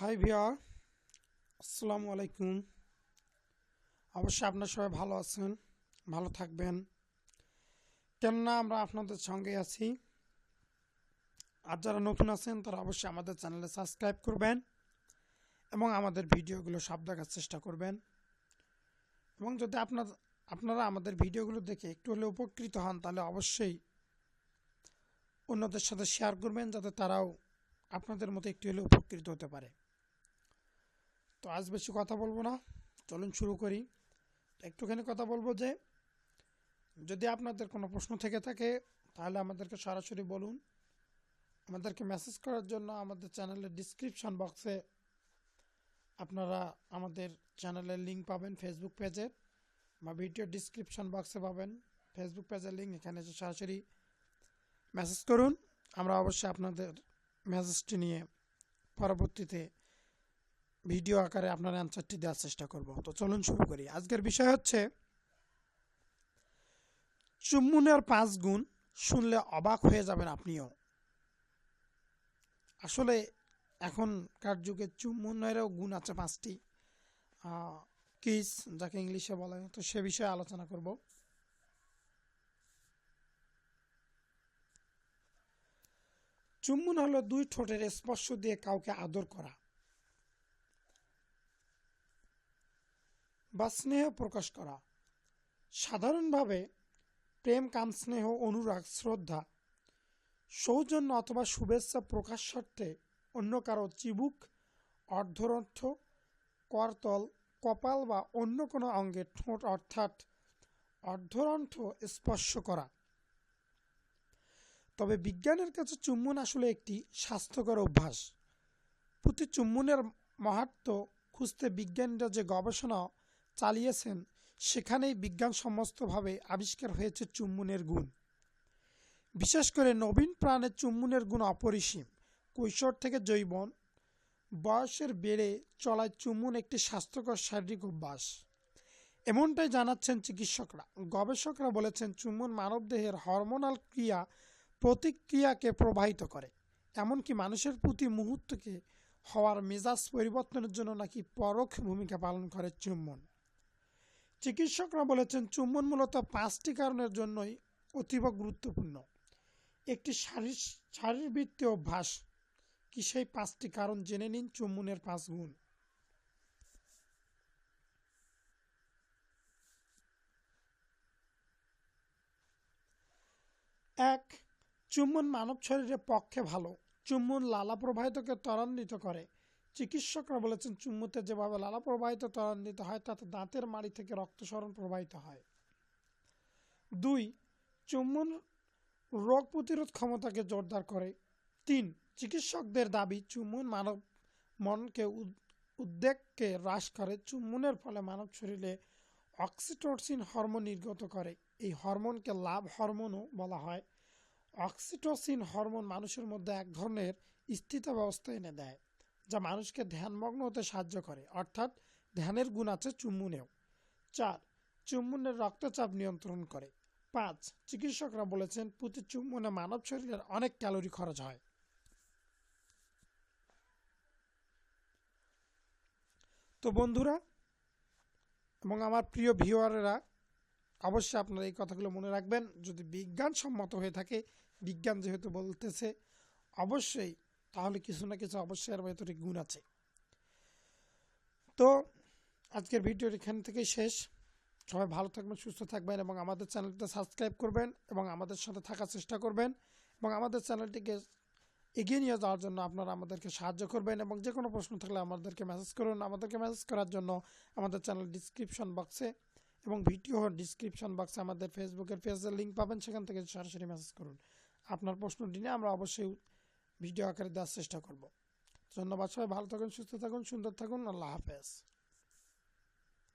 High Villa আসসালামু আলাইকুম অবশ্যই আপনার সবাই ভালো আছেন, ভালো থাকবেন। কেননা, আমরা আপনাদের সঙ্গে আছি। আর যারা নতুন আছেন, তারা অবশ্যই আমাদের চ্যানেলে সাবস্ক্রাইব করবেন এবং আমাদের ভিডিওগুলো সব দেখার চেষ্টা করবেন। এবং যদি আপনার, আপনারা আমাদের ভিডিওগুলো দেখে একটু হলে উপকৃত হন, তাহলে অবশ্যই অন্যদের সাথে শেয়ার করবেন, যাতে তারাও আপনাদের মতো একটু হলে উপকৃত হতে পারে। তো আজ বেশি কথা বলব না। চলুন শুরু করি। একটুখানি কথা বলব যে, যদি আপনাদের কোনো প্রশ্ন থেকে থাকে, তাহলে আমাদেরকে সরাসরি বলুন। আমাদেরকে মেসেজ করার জন্য আমাদের চ্যানেলের ডিসক্রিপশন বক্সে আপনারা আমাদের চ্যানেলের লিঙ্ক পাবেন ফেসবুক পেজে বা ভিডিও ডিসক্রিপশন বক্সে পাবেন। ফেসবুক পেজের লিঙ্ক এখানে এসে সরাসরি মেসেজ করুন। আমরা অবশ্যই আপনাদের মেসেজটি নিয়ে পরবর্তীতে ভিডিও আকারে আপনার অ্যান্সারটি দেওয়ার চেষ্টা করব। তো চলুন শুরু করি। আজকের বিষয় হচ্ছে, চুম্বনের পাঁচ গুণ শুনলে অবাক হয়ে যাবেন আপনিও। আসলে এখনকার যুগে চুম্বনেরও গুণ আছে পাঁচটি? কিস, যাকে ইংলিশে বলা, তো সে বিষয়ে আলোচনা করব। চুম্বন হলো দুই ঠোঁটের স্পর্শ দিয়ে কাউকে আদর করা। বা স্নেহ প্রকাশ করা। সাধারণভাবে প্রেম, কাম, স্নেহ, অনুরাগ, শ্রদ্ধা, সৌজন্য অথবা শুভেচ্ছা প্রকাশ স্বার্থে অন্য কারও চিবুক অর্ধরন্থ করতল, কপাল বা অন্য কোনো অঙ্গে ঠোঁট অর্থাৎ অর্ধরন্থ স্পর্শ করা। তবে বিজ্ঞানের কাছে চুম্বন আসলে একটি স্বাস্থ্যকর অভ্যাস। প্রতি চুম্বনের মাহাত্ম খুঁজতে বিজ্ঞানীরা যে গবেষণা চালিয়েছেন, সেখানেই বিজ্ঞানসম্মতভাবে আবিষ্কার হয়েছে চুম্বনের গুণ। বিশেষ করে নবীন প্রাণের চুম্বনের গুণ অপরিসীম। কৈশোর থেকে জৈবন বয়সের বেড়ে চলায় চুম্বন একটি স্বাস্থ্যকর শারীরিক অভ্যাস। এমনটাই জানাচ্ছেন চিকিৎসকরা। গবেষকরা বলেছেন, চুম্বন মানবদেহের হরমোনাল ক্রিয়া প্রতিক্রিয়াকে প্রবাহিত করে। এমনকি মানুষের প্রতি মুহূর্তকে হওয়ার মেজাজ পরিবর্তনের জন্য নাকি পরোক্ষ ভূমিকা পালন করে চুম্বন। চিকিৎসকরা বলেছেন, চুম্বন মূলত পাঁচটি কারণের জন্যই অতীব গুরুত্বপূর্ণ। একটি শারীরবৃত্তীয় অভ্যাস। কি সেই পাঁচটি কারণ জেনে নিন চুম্বনের পাঁচ গুণ। এক, চুম্বন মানব শরীরের পক্ষে ভালো। চুম্বন লালা প্রবাহিতকে ত্বরান্বিত করে। চিকিৎসকরা বলেছেন, চুম্বুতে যেভাবে লালা প্রবাহিত ত্বরান্বিত হয়, তাতে দাঁতের মাড়ি থেকে রক্তসরণ প্রবাহিত হয়। দুই, চুম্বন রোগ প্রতিরোধ ক্ষমতাকে জোরদার করে। তিন, চিকিৎসকদের দাবি, চুম্বন মানব মনকে উদ্বেগকে হ্রাস করে। চুম্বনের ফলে মানব শরীরে অক্সিটোসিন হরমোন নির্গত করে। এই হরমোনকে লাভ হরমোনও বলা হয়। অক্সিটোসিন হরমোন মানুষের মধ্যে এক ধরনের স্থিতা ব্যবস্থা এনে দেয়। যা মানুষকে ধ্যানমগ্ন হতে সাহায্য করে। অর্থাৎ ধ্যানের গুণ আছে চুম্বনেও। চার, চুম্বনের রক্তচাপ নিয়ন্ত্রণ করে। পাঁচ, চিকিৎসকরা বলেছেন প্রতি চুম্বনে মানব শরীরের অনেক ক্যালোরি খরচ হয়। তো বন্ধুরা এবং আমার প্রিয় ভিউয়ারেরা, অবশ্যই আপনারা এই কথাগুলো মনে রাখবেন। যদি বিজ্ঞানসম্মত হয়ে থাকে, বিজ্ঞান যেহেতু বলতেছে, অবশ্যই তাহলে কিছু না কিছু অবশ্যই এর ভেতরে গুণ আছে। তো, আজকের ভিডিওর এখান থেকেই শেষ। সবাই ভালো থাকবেন, সুস্থ থাকবেন এবং আমাদের চ্যানেলটা সাবস্ক্রাইব করবেন এবং আমাদের সাথে থাকার চেষ্টা করবেন এবং আমাদের চ্যানেলটিকে এগিয়ে নিয়ে যাওয়ার জন্য আপনারা আমাদেরকে সাহায্য করবেন এবং যে কোনো প্রশ্ন থাকলে আমাদেরকে মেসেজ করুন। আমাদেরকে মেসেজ করার জন্য আমাদের চ্যানেল ডিসক্রিপশন বক্সে এবং ভিডিও ডিসক্রিপশন বক্সে আমাদের ফেসবুকের পেজের লিঙ্ক পাবেন। সেখান থেকে সরাসরি মেসেজ করুন। আপনার প্রশ্নটি নিয়ে আমরা অবশ্যই ভিডিও আকারে দেওয়ার চেষ্টা করব। ধন্যবাদ সবাই, ভালো থাকুন, সুস্থ থাকুন, সুন্দর থাকুন, আল্লাহ হাফেজ।